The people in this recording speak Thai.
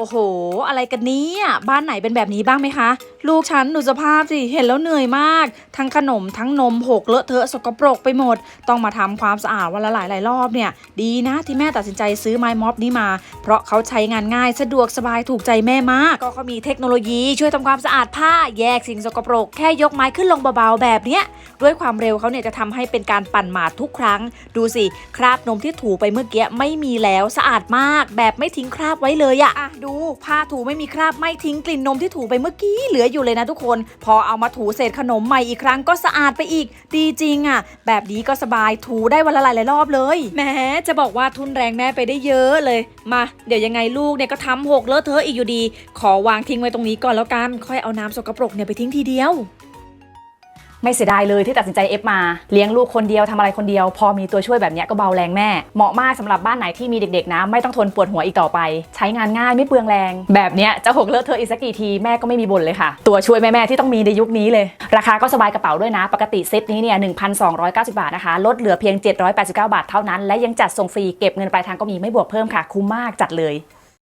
โอ้โห อะไรกันเนี้บ้านไหนเป็นแบบนี้บ้างไหมคะ ลูกฉันดูสภาพสิ เห็นแล้วเหนื่อยมาก ทั้งขนมทั้งนมหกเลอะเทอะสกปรกไปหมด ต้องมาทำความสะอาดวันละหลายหลายรอบเนี่ย ดีนะที่แม่ตัดสินใจซื้อไม้ม็อบนี้มา เพราะเขาใช้งานง่ายสะดวกสบายถูกใจแม่มาก ก็เขามีเทคโนโลยีช่วยทำความสะอาดผ้าแยกสิ่งสกปรก แค่ยกไม้ขึ้นลงเบาๆแบบเนี้ยด้วยความเร็วเขาเนี่ยจะทำให้เป็นการปั่นหมาดทุกครั้ง ดูสิคราบนมที่ถูไปเมื่อกี้ไม่มีแล้วสะอาดมาก แบบไม่ทิ้งคราบไว้เลยอะอะดูผ้าถูไม่มีคราบไม่ทิ้งกลิ่นนมที่ถูไปเมื่อกี้เหลืออยู่เลยนะทุกคน พอเอามาถูเศษขนมใหม่อีกครั้งก็สะอาดไปอีก ดีจริงอะแบบนี้ก็สบายถูได้วันละหลายรอบเลยแหมจะบอกว่าทุนแรงแม่ไปได้เยอะเลย มาเดี๋ยวยังไงลูกเนี่ยก็ทำหกเลอะเทอะอีกอยู่ดี ขอวางทิ้งไว้ตรงนี้ก่อนแล้วกัน ค่อยเอาน้ำสกปรกเนี่ยไปทิ้งทีเดียว ไม่เสียดายเลยที่ตัดสินใจเอฟมาเลี้ยงลูกคนเดียวทำอะไรคนเดียว พอมีตัวช่วยแบบนี้ก็เบาแรงแม่ เหมาะมากสำหรับบ้านไหนที่มีเด็กๆนะ ไม่ต้องทนปวดหัวอีกต่อไป ใช้งานง่ายไม่เปลืองแรง แบบนี้จะหกเลอะเธออีกสักกี่ทีแม่ก็ไม่มีบ่นเลยค่ะ ตัวช่วยแม่ๆที่ต้องมีในยุคนี้เลย ราคาก็สบายกระเป๋าด้วยนะ ปกติเซตนี้เนี่ย1,290 บาทนะคะลดเหลือเพียง 789 บาทเท่านั้น และยังจัดส่งฟรีเก็บเงินปลายทางก็มีไม่บวกเพิ่มค่ะคุ้มมากจัดเลย